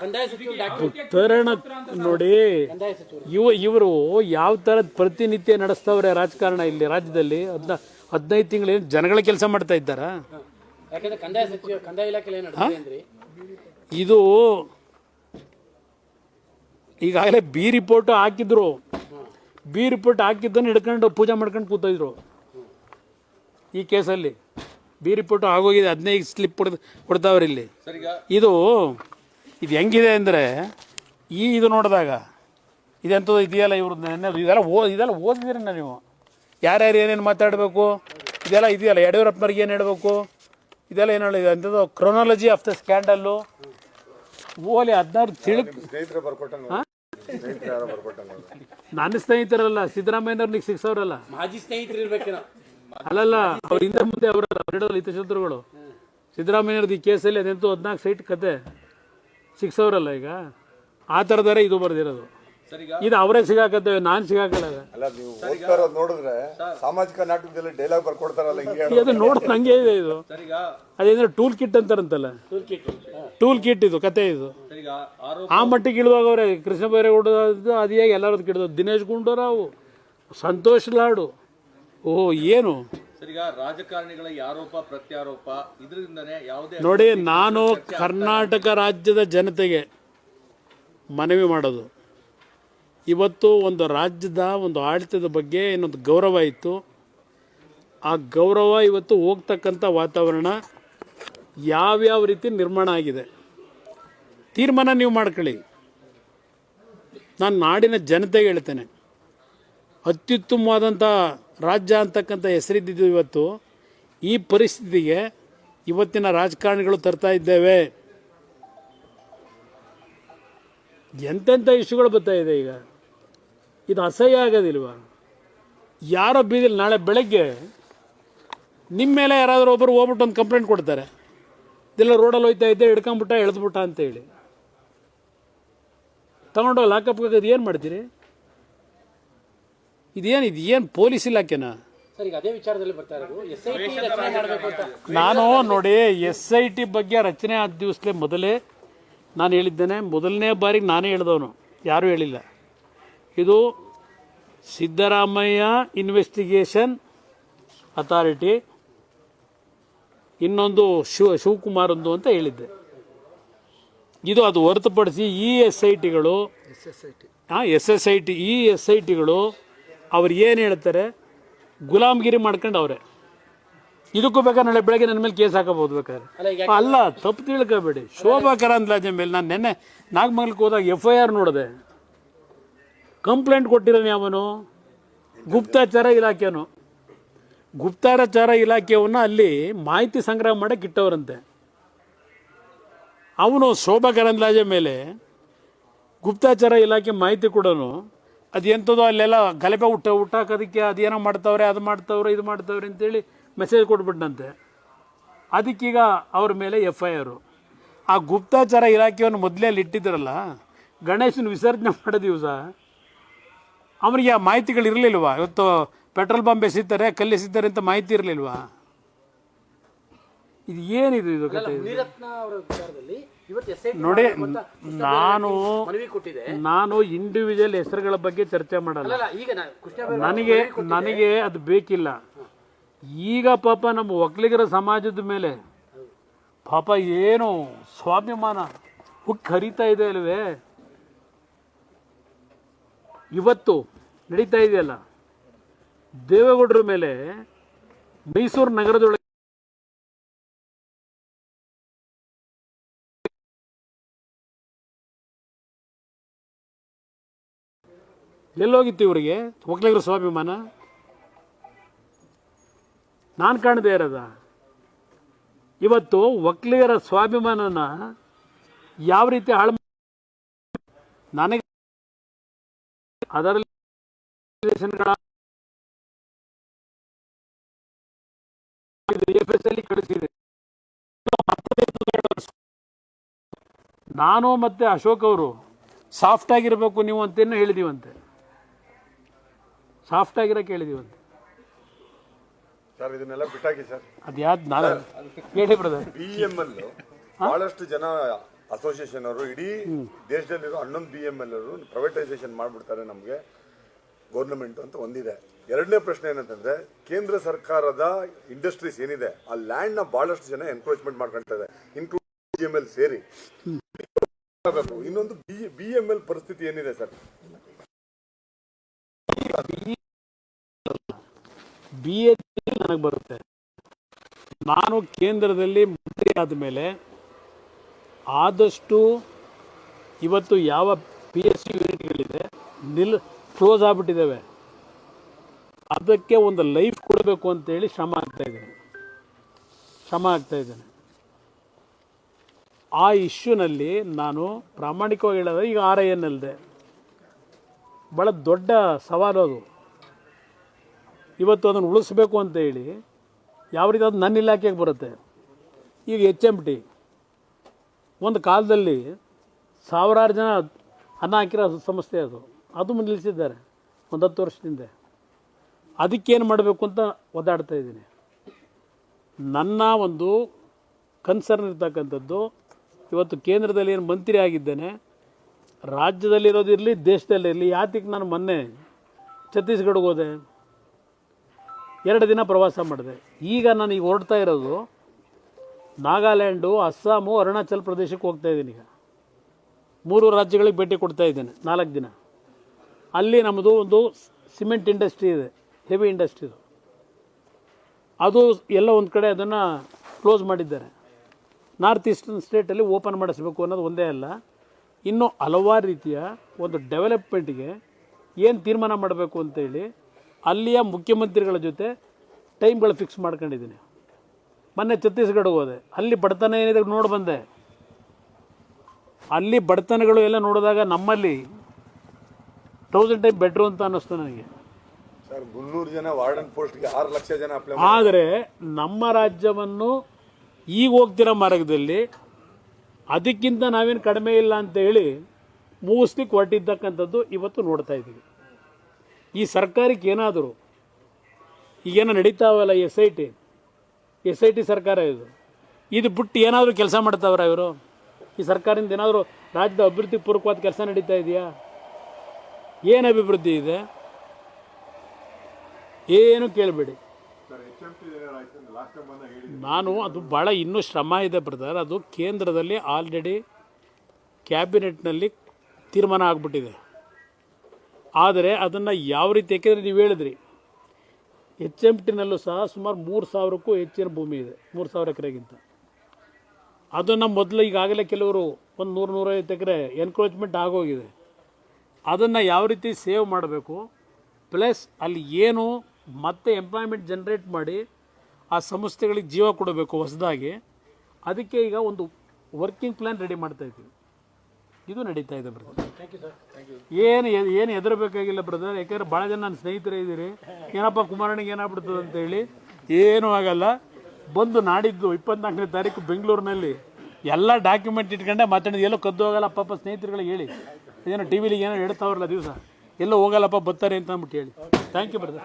ಕಂದಾಯ ಸಚಿವರು ಡಾಕ್ಟರ್ ತರಣ ನೋಡಿ ಇವ ಇವರು ಯಾವ ಥರದ ಪ್ರತಿನಿತ್ಯ ನಡೆಸ್ತವ್ರೆ ರಾಜಕಾರಣ ಇಲ್ಲಿ ರಾಜ್ಯದಲ್ಲಿ? ಹದಿನ ಹದಿನೈದು ತಿಂಗಳು ಜನಗಳ ಕೆಲಸ ಮಾಡ್ತಾ ಇದ್ದಾರಾ? ಏನು ಇದು ಈಗಾಗಲೇ ಬಿ ರಿಪೋರ್ಟ್ ಹಾಕಿದ್ರು. ಬಿ ರಿಪೋರ್ಟ್ ಹಾಕಿದ್ದನ್ನು ಹಿಡ್ಕೊಂಡು ಪೂಜೆ ಮಾಡ್ಕೊಂಡು ಕೂತಿದ್ರು ಈ ಕೇಸಲ್ಲಿ ಬಿ ರಿಪೋರ್ಟ್ ಆಗೋಗಿದೆ ಹದಿನೈದು ಸ್ಲಿಪ್ ಕೊಡ್ತಾವ್ರೆ ಇಲ್ಲಿ. ಇದು ಇದು ಹೆಂಗಿದೆ ಅಂದರೆ ಈ ಇದು ನೋಡಿದಾಗ ಇದೆಂಥದ್ದು ಇದೆಯಲ್ಲ ಇವ್ರದ್ದು ಇದೆಲ್ಲ ಓ ಇದೆಲ್ಲ ಓದಿದ್ದೀರಣ್ಣ ನೀವು? ಯಾರ್ಯಾರು ಏನೇನು ಮಾತಾಡಬೇಕು? ಇದೆಲ್ಲ ಇದೆಯಲ್ಲ ಯಡಿಯೂರಪ್ಪನವ್ರಿಗೆ ಏನು ಹೇಳಬೇಕು? ಇದೆಲ್ಲ ಏನು ಹೇಳಿದೆ ಅಂಥದ್ದು ಕ್ರೊನಾಲಜಿ ಆಫ್ ದ ಸ್ಕ್ಯಾಂಡಲ್ಲು ಓಲಿ ಹದಿನಾರು ಬರ್ಕೊಟ್ಟಂಗ ನನ್ನ ಸ್ನೇಹಿತರಲ್ಲ ಸಿದ್ದರಾಮಯ್ಯನವ್ರಿಗೆ ಸಿಕ್ಸವ್ರಲ್ಲ ಮಾಜಿ ಸ್ನೇಹಿತರು ಇರ್ಬೇಕೇನೋ ಅಲ್ಲಲ್ಲ ಅವ್ರ ಹಿಂದೆ ಮುಂದೆ ಅವರಲ್ಲ ಎರಡಲ್ಲ ಹಿತಶತ್ರುಗಳು ಸಿದ್ದರಾಮಯ್ಯವ್ರದ್ದು ಈ ಕೇಸಲ್ಲಿ ಅದೆಂತೂ ಹದಿನಾಲ್ಕು ಸೈಟ್ ಕತೆ. ಸಿಕ್ಸವ್ರಲ್ಲ ಈಗ? ಆ ಥರದಾರೆ ಇದು ಬರ್ದಿರೋದು. ಇದು ಅವರೇ ಸಿಗಾಕತ್ತೆ ನಾನು ಸಿಗಾಕಲ್ಲ ಅಲ್ಲ ನೀವು ಓದ್ತಾ ಇರೋದು ನೋಡಿದ್ರೆ ಸಾಮಾಜಿಕ ನಾಟಕದಲ್ಲಿ ಡೈಲಾಗ್ ಬರ್ಕೊಡ್ತಾರಲ್ಲ ಹಿಂಗೆ ಅದು ನೋಡ್ ನಂಗೆ ಇದೆ ಇದು. ಅದೇನಂದ್ರೆ ಟೂಲ್ ಕಿಟ್ ಅಂತಾರಂತಲ್ಲ? ಟೂಲ್ ಕಿಟ್ ಇದು ಕತೆ ಇದು. ಆ ಮಟ್ಟಿಗೆ ಇಳುವಾಗ ಅವರೇ ಕೃಷ್ಣ ಬೈರೇಗೌಡ ಅದೇ ಎಲ್ಲರದ್ದು ಕಿಡ್ದು ದಿನೇಶ್ ಗುಂಡೂರಾವ್ ಸಂತೋಷ್ ಲಾಡು. ಓಹೋ ಏನು? ರಾಜಕಾರಣಿಗಳ ಆರೋಪ ಪ್ರತ್ಯಾರೋಪ ಇದರಿಂದನೇ ಯಾವುದೇ ನೋಡಿ ನಾನು ಕರ್ನಾಟಕ ರಾಜ್ಯದ ಜನತೆಗೆ ಮನವಿ ಮಾಡೋದು. ಇವತ್ತು ಒಂದು ರಾಜ್ಯದ ಒಂದು ಆಡಳಿತದ ಬಗ್ಗೆ ಇನ್ನೊಂದು ಗೌರವ ಇತ್ತು. ಆ ಗೌರವ ಇವತ್ತು ಹೋಗ್ತಕ್ಕಂಥ ವಾತಾವರಣ ಯಾವ್ಯಾವ ರೀತಿ ನಿರ್ಮಾಣ ಆಗಿದೆ? ತೀರ್ಮಾನ ನೀವು ಮಾಡ್ಕೊಳ್ಳಿ. ನಾನು ನಾಡಿನ ಜನತೆಗೆ ಹೇಳ್ತೇನೆ. ಅತ್ಯುತ್ತಮವಾದಂಥ ರಾಜ್ಯ ಅಂತಕ್ಕಂಥ ಹೆಸರಿದ್ದಿದ್ದು ಇವತ್ತು, ಈ ಪರಿಸ್ಥಿತಿಗೆ ಇವತ್ತಿನ ರಾಜಕಾರಣಿಗಳು ತರ್ತಾ ಇದ್ದೇವೆ. ಎಂತೆಂಥ ಇಶ್ಯೂಗಳು ಬರ್ತಾ ಇದೆ ಈಗ? ಇದು ಅಸಹ್ಯ ಆಗೋದಿಲ್ವ? ಯಾರೋ ಬೀದಿಲ್ಲ ನಾಳೆ ಬೆಳಗ್ಗೆ ನಿಮ್ಮ ಮೇಲೆ ಯಾರಾದರೂ ಒಬ್ಬರು ಹೋಗ್ಬಿಟ್ಟು ಒಂದು ಕಂಪ್ಲೇಂಟ್ ಕೊಡ್ತಾರೆ. ಇದೆಲ್ಲ ರೋಡಲ್ಲಿ ಹೋಯ್ತಾ ಇದ್ದೆ, ಹಿಡ್ಕೊಂಬಿಟ್ಟ, ಎಳೆದ್ಬಿಟ್ಟ ಅಂತೇಳಿ. ತಗೊಂಡೋಗಿ ಲಾಕಪ್ ಏನು ಮಾಡ್ತೀರಿ? ಇದೇನು ಇದು? ಏನು ಪೊಲೀಸ್ ಇಲಾಖೆನಾ? ಸರ್ ಈಗ ಅದೇ ವಿಚಾರದಲ್ಲಿ ಬರ್ತಾ ಇರೋದು. ಎಸ್ ಐ ಟಿ ರಚನೆ ಮಾಡಬೇಕು ಅಂತ. ನಾನು ನೋಡಿ ಎಸ್ ಐ ಟಿ ಬಗ್ಗೆ ರಚನೆ ಆದ ದಿವಸಲೇ ಮೊದಲೇ ನಾನು ಹೇಳಿದ್ದೇನೆ. ಮೊದಲನೇ ಬಾರಿಗೆ ನಾನೇ ಹೇಳಿದವನು. ಯಾರೂ ಹೇಳಿಲ್ಲ. ಇದು ಸಿದ್ದರಾಮಯ್ಯ ಇನ್ವೆಸ್ಟಿಗೇಷನ್ ಅಥಾರಿಟಿ ಇನ್ನೊಂದು ಶಿವ ಶಿವಕುಮಾರಂದು ಅಂತ ಹೇಳಿದ್ದೆ. ಇದು ಅದು ಹೊರತುಪಡಿಸಿ ಈ ಎಸ್ ಐ ಟಿಗಳು ಹಾಂ ಎಸ್ ಎಸ್ ಐ ಟಿ ಈ ಎಸ್ ಐ ಟಿಗಳು ಅವ್ರು ಏನು ಹೇಳ್ತಾರೆ? ಗುಲಾಮ್ಗಿರಿ ಮಾಡ್ಕೊಂಡು ಅವರೇ. ಇದಕ್ಕೂ ಬೇಕಾದ್ರೆ ನಾಳೆ ಬೆಳಗ್ಗೆ ನನ್ನ ಮೇಲೆ ಕೇಸ್ ಹಾಕಬಹುದು ಬೇಕಾದ್ರೆ. ಅಲ್ಲ ತಪ್ಪು ತಿಳ್ಕೊಬೇಡಿ. ಶೋಭಾ ಕರಂದ್ಲಾಜೆ ಮೇಲೆ ನಾನು ನೆನ್ನೆ ನಾಗಮಂಗಲಕ್ಕೆ ಹೋದಾಗ ಎಫ್ ಐ ಆರ್ ನೋಡಿದೆ. ಕಂಪ್ಲೇಂಟ್ ಕೊಟ್ಟಿರೋನು ಯಾವನು? ಗುಪ್ತಾಚಾರ ಇಲಾಖೆನು ಗುಪ್ತಾಚಾರ ಇಲಾಖೆಯವನ್ನ ಅಲ್ಲಿ ಮಾಹಿತಿ ಸಂಗ್ರಹ ಮಾಡಕ್ಕೆ ಇಟ್ಟವರಂತೆ. ಅವನು ಶೋಭಾ ಕರಂದ್ಲಾಜೆ ಮೇಲೆ ಗುಪ್ತಾಚಾರ ಇಲಾಖೆ ಮಾಹಿತಿ ಕೊಡೋನು. ಅದು ಎಂಥದೋ ಅಲ್ಲೆಲ್ಲ ಗಲಭೆ ಹುಟ್ಟ ಹುಟ್ಟಾಕೋದಕ್ಕೆ ಅದೇನೋ ಮಾಡ್ತಾವ್ರೆ, ಅದು ಮಾಡ್ತಾವ್ರೆ, ಇದು ಮಾಡ್ತಾವ್ರೆ ಅಂತೇಳಿ ಮೆಸೇಜ್ ಕೊಟ್ಬಿಟ್ಟಂತೆ ಅದಕ್ಕೀಗ ಅವ್ರ ಮೇಲೆ ಎಫ್ ಐ ಆರು ಆ ಗುಪ್ತಾಚಾರ ಇಲಾಖೆಯನ್ನು ಮೊದಲೇ ಅಲ್ಲಿ ಇಟ್ಟಿದ್ರಲ್ಲ, ಗಣೇಶನ ವಿಸರ್ಜನೆ ಮಾಡೋ ದಿವಸ ಅವನಿಗೆ ಆ ಮಾಹಿತಿಗಳು ಇರಲಿಲ್ವಾ? ಇವತ್ತು ಪೆಟ್ರೋಲ್ ಬಾಂಬ್ ಎಸಿತಾರೆ ಕಲ್ಲು ಎಸಿತಾರೆ ಅಂತ ಮಾಹಿತಿ ಇರಲಿಲ್ವಾ? ಇದು ಏನಿದು ಇದು ಕತೆ ನೋಡಿ ನಾನು ನಾನು ಇಂಡಿವಿಜುವಲ್ ಹೆಸರುಗಳ ಬಗ್ಗೆ ಚರ್ಚೆ ಮಾಡಲ್ಲ. ನನಗೆ ನನಗೆ ಅದು ಬೇಕಿಲ್ಲ. ಈಗ ಪಾಪ ನಮ್ಮ ಒಕ್ಕಲಿಗರ ಸಮಾಜದ ಮೇಲೆ ಪಾಪ ಏನು ಸ್ವಾಭಿಮಾನ ಹುಕ್ ಹರಿತಾ ಇದೆ ಅಲ್ವೇ? ಇವತ್ತು ನಡೀತಾ ಇದೆಯಲ್ಲ. ದೇವೇಗೌಡರ ಮೇಲೆ ಮೈಸೂರು ನಗರದೊಳಗೆ ಎಲ್ಲೋಗಿತ್ತು ಇವರಿಗೆ. ಒಕ್ಕಲಿಗರ ಸ್ವಾಭಿಮಾನ. ನಾನು ಕಾಣದೇ ಇರೋದ? ಇವತ್ತು ಒಕ್ಕಲಿಗರ ಸ್ವಾಭಿಮಾನನ ಯಾವ ರೀತಿ ಹಾಳು ನನಗೆ ಅದರಲ್ಲಿ ಕಳಿಸಿದೆ. ನಾನು ಮತ್ತೆ ಅಶೋಕ್ ಅವರು ಸಾಫ್ಟ್ ಆಗಿರಬೇಕು ನೀವು ಅಂತೇನು ಹೇಳಿದೀವಂತೆ. ಸಾಫ್ಟ್ ಆಗಿರೋ ಕೇಳಿದೀವಿ ಸರ್ ಇದನ್ನೆಲ್ಲ ಬಿಟ್ಟಾಕಿ ಸರ್. ಅದು ಯಾವ್ದು ನಾನು ಹೇಳಿ ಬ್ರದರ್ ಬಿ ಎಂ ಎಲ್ ಬಹಳಷ್ಟು ಜನ ಅಸೋಸಿಯೇಷನ್ ಅವರು ಇಡೀ ದೇಶದಲ್ಲಿರೋ ಹನ್ನೊಂದು ಬಿ ಎಂ ಎಲ್ ಅವರು ಪ್ರೈವೇಟೈಸೇಷನ್ ಮಾಡಿಬಿಡ್ತಾರೆ ನಮಗೆ. ಗೌರ್ನಮೆಂಟ್ ಅಂತ ಒಂದಿದೆ. ಎರಡನೇ ಪ್ರಶ್ನೆ ಏನಂತಂದ್ರೆ ಕೇಂದ್ರ ಸರ್ಕಾರದ ಇಂಡಸ್ಟ್ರೀಸ್ ಏನಿದೆ ಆ ಲ್ಯಾಂಡ್ನ ಬಹಳಷ್ಟು ಜನ ಎನ್ಕ್ರೋಚ್ಮೆಂಟ್ ಮಾಡ್ಕೊಂತಾರೆ ಇನ್ಕ್ಲೂಡ್ ಬಿ ಎಂ ಎಲ್ ಸೇರಿ. ಇನ್ನೊಂದು ಬಿ ಎಂ ಎಲ್ ಪರಿಸ್ಥಿತಿ ಏನಿದೆ ಸರ್? ಬಿ ಎಚ್ ನನಗೆ ಬರುತ್ತೆ. ನಾನು ಕೇಂದ್ರದಲ್ಲಿ ಮಂತ್ರಿ ಆದಮೇಲೆ ಆದಷ್ಟು ಇವತ್ತು ಯಾವ ಪಿ ಎಸ್ ಸಿ ಯೂನಿಟ್ಗಳಿದೆ ನಿಲ್ ಕ್ಲೋಸ್ ಆಗಿಬಿಟ್ಟಿದ್ದಾವೆ ಅದಕ್ಕೆ ಒಂದು ಲೈಫ್ ಕೊಡಬೇಕು ಅಂತೇಳಿ ಶ್ರಮ ಆಗ್ತಾ ಇದ್ದೇನೆ. ಶ್ರಮ ಆಗ್ತಾ ಇದ್ದೇನೆ. ಆ ಇಶ್ಯೂನಲ್ಲಿ ನಾನು ಪ್ರಾಮಾಣಿಕವಾಗಿ ಹೇಳಿದ್ರೆ ಈಗ ಆರ್ ಐ ಎನ್ ಎಲ್ದೆ ಭಾಳ ದೊಡ್ಡ ಸವಾಲು ಅದು. ಇವತ್ತು ಅದನ್ನು ಉಳಿಸ್ಬೇಕು ಅಂತ ಹೇಳಿ ಯಾವ ರೀತಿ ಅದು ನನ್ನ ಇಲಾಖೆಗೆ ಬರುತ್ತೆ. ಈಗ ಎಚ್ ಎಂ ಟಿ ಒಂದು ಕಾಲದಲ್ಲಿ ಸಾವಿರಾರು ಜನ ಅನ್ನ ಹಾಕಿರೋ ಸಂಸ್ಥೆ ಅದು. ಅದು ನಿಲ್ಲಿಸಿದ್ದಾರೆ. ಒಂದು ಹತ್ತು ವರ್ಷದಿಂದ. ಅದಕ್ಕೇನು ಮಾಡಬೇಕು ಅಂತ ಒದ್ದಾಡ್ತಾ ಇದ್ದೀನಿ. ನನ್ನ ಒಂದು ಕನ್ಸರ್ನ್ ಇರ್ತಕ್ಕಂಥದ್ದು, ಇವತ್ತು ಕೇಂದ್ರದಲ್ಲಿ ಏನು ಮಂತ್ರಿ ಆಗಿದ್ದೇನೆ ರಾಜ್ಯದಲ್ಲಿರೋದಿರಲಿ ದೇಶದಲ್ಲಿರಲಿ ಯಾತಿಗೆ ನಾನು ಮೊನ್ನೆ ಛತ್ತೀಸ್ಗಢಗೆ ಹೋದೆ. ಎರಡು ದಿನ ಪ್ರವಾಸ ಮಾಡಿದೆ. ಈಗ ನಾನು ಈಗ ಹೊರಡ್ತಾ ಇರೋದು ನಾಗಾಲ್ಯಾಂಡು, ಅಸ್ಸಾಮು, ಅರುಣಾಚಲ್ ಪ್ರದೇಶಕ್ಕೆ ಹೋಗ್ತಾ ಇದ್ದೀನಿ ಈಗ. ಮೂರು ರಾಜ್ಯಗಳಿಗೆ ಭೇಟಿ ಕೊಡ್ತಾ ಇದ್ದೇನೆ, ನಾಲ್ಕು ದಿನ. ಅಲ್ಲಿ ನಮ್ಮದು ಒಂದು ಸಿಮೆಂಟ್ ಇಂಡಸ್ಟ್ರಿ ಇದೆ, ಹೆವಿ ಇಂಡಸ್ಟ್ರಿದು ಅದು ಎಲ್ಲ ಒಂದು ಕಡೆ ಅದನ್ನು ಕ್ಲೋಸ್ ಮಾಡಿದ್ದಾರೆ. ನಾರ್ತ್ ಈಸ್ಟರ್ನ್ ಸ್ಟೇಟಲ್ಲಿ ಓಪನ್ ಮಾಡಿಸ್ಬೇಕು ಅನ್ನೋದು ಒಂದೇ ಅಲ್ಲ, ಇನ್ನೂ ಹಲವಾರು ರೀತಿಯ ಒಂದು ಡೆವಲಪ್ಮೆಂಟ್ಗೆ ಏನು ತೀರ್ಮಾನ ಮಾಡಬೇಕು ಅಂತೇಳಿ ಅಲ್ಲಿಯ ಮುಖ್ಯಮಂತ್ರಿಗಳ ಜೊತೆ ಟೈಮ್ಗಳು ಫಿಕ್ಸ್ ಮಾಡ್ಕೊಂಡಿದ್ದೀನಿ. ಮೊನ್ನೆ ಛತ್ತೀಸ್ಗಢ ಹೋದೆ. ಅಲ್ಲಿ ಬಡತನ ಏನಿದೆ ನೋಡಿ ಬಂದೆ. ಅಲ್ಲಿ ಬಡತನಗಳು ಎಲ್ಲ ನೋಡಿದಾಗ ನಮ್ಮಲ್ಲಿ ತೌಸಂಡ್ ಟೈಮ್ ಬೆಟ್ರು ಅಂತ ಅನ್ನಿಸ್ತು ನನಗೆ. ಮುನ್ನೂರು ಜನ ವಾರ್ಡನ್ ಪೋಸ್ಟ್ಗೆ ಆರು ಲಕ್ಷ ಜನ ಅಪ್ಲೈ ಆದರೆ ನಮ್ಮ ರಾಜ್ಯವನ್ನು ಈಗ ಹೋಗ್ತಿರೋ ಮಾರ್ಗದಲ್ಲಿ ಅದಕ್ಕಿಂತ ನಾವೇನು ಕಡಿಮೆ ಇಲ್ಲ ಅಂತ ಹೇಳಿ ಮುಗಿಸ್ಲಿಕ್ಕೆ ಹೊರಟಿದ್ದಕ್ಕಂಥದ್ದು ಇವತ್ತು ನೋಡ್ತಾ ಇದ್ದೀವಿ. ಈ ಸರ್ಕಾರಕ್ಕೆ ಏನಾದರೂ ಈಗೇನೋ ನಡೀತಾವಲ್ಲ S I T S I T ಸರ್ಕಾರ ಇದು. ಇದು ಬಿಟ್ಟು ಏನಾದರೂ ಕೆಲಸ ಮಾಡ್ತಾವ್ರ ಇವರು? ಈ ಸರ್ಕಾರದಿಂದ ಏನಾದರೂ ರಾಜ್ಯದ ಅಭಿವೃದ್ಧಿ ಪೂರ್ವಕವಾದ ಕೆಲಸ ನಡೀತಾ ಇದೆಯಾ? ಏನು ಅಭಿವೃದ್ಧಿ ಇದೆ? ಏನು ಕೇಳಬೇಡಿ. ನಾನು ಅದು ಭಾಳ ಇನ್ನೂ ಶ್ರಮ ಇದೆ ಬ್ರದರ್. ಅದು ಕೇಂದ್ರದಲ್ಲಿ ಆಲ್ರೆಡಿ ಕ್ಯಾಬಿನೆಟ್ನಲ್ಲಿ ತೀರ್ಮಾನ ಆಗಿಬಿಟ್ಟಿದೆ. ಆದರೆ ಅದನ್ನು ಯಾವ ರೀತಿ, ಯಾಕೆಂದರೆ ನೀವು ಹೇಳಿದ್ರಿ ಎಚ್ ಎಂ ಟಿನಲ್ಲೂ ಸಹ ಸುಮಾರು ಮೂರು ಸಾವಿರಕ್ಕೂ ಹೆಚ್ಚಿನ ಭೂಮಿ ಇದೆ, ಮೂರು ಸಾವಿರ ಎಕರೆಗಿಂತ. ಅದನ್ನು ಮೊದಲು ಈಗಾಗಲೇ ಕೆಲವರು ಒಂದು ನೂರು, ನೂರೈವತ್ತು ಎಕರೆ ಎನ್ಕ್ರೋಚ್ಮೆಂಟ್ ಆಗೋಗಿದೆ. ಅದನ್ನು ಯಾವ ರೀತಿ ಸೇವ್ ಮಾಡಬೇಕು ಪ್ಲಸ್ ಅಲ್ಲಿ ಏನು ಮತ್ತೆ ಎಂಪ್ಲಾಯ್ಮೆಂಟ್ ಜನ್ರೇಟ್ ಮಾಡಿ ಆ ಸಂಸ್ಥೆಗಳಿಗೆ ಜೀವ ಕೊಡಬೇಕು ಹೊಸದಾಗಿ, ಅದಕ್ಕೆ ಈಗ ಒಂದು ವರ್ಕಿಂಗ್ ಪ್ಲ್ಯಾನ್ ರೆಡಿ ಮಾಡ್ತಾ ಇದ್ದೀವಿ. ಇದು ನಡೀತಾ ಇದೆ ಬ್ರದರ್ ಏನು ಏನು ಹೆದರಬೇಕಾಗಿಲ್ಲ ಬ್ರದರ್ ಯಾಕಂದ್ರೆ ಭಾಳ ಜನ ನನ್ನ ಸ್ನೇಹಿತರೇ ಇದ್ದೀರಿ. ಏನಪ್ಪ ಕುಮಾರಣ್ಣಗೆ ಏನಾಗ್ಬಿಡ್ತದೆ ಅಂತೇಳಿ ಏನೂ ಆಗಲ್ಲ. ಬಂದು ನಾಡಿದ್ದು ಇಪ್ಪತ್ನಾಲ್ಕನೇ ತಾರೀಕು ಬೆಂಗಳೂರಿನಲ್ಲಿ ಎಲ್ಲ ಡಾಕ್ಯುಮೆಂಟ್ ಇಟ್ಕೊಂಡೆ ಮಾತಾಡಿದ್ದು. ಎಲ್ಲೋ ಕದ್ದು ಹೋಗಲ್ಲ. ಪಾಪ ಸ್ನೇಹಿತರುಗಳಿಗೆ ಹೇಳಿ. ಏನೋ ಟಿ ವಿಲಿಗೆ ಏನೋ ಹೇಳ್ತಾವ್ರಲ್ಲ ದಿವಸ. ಎಲ್ಲೋ ಹೋಗಲ್ಲಪ್ಪ ಬರ್ತಾರೆ ಅಂತ ಅಂದ್ಬಿಟ್ಟು ಹೇಳಿ. Thank you brother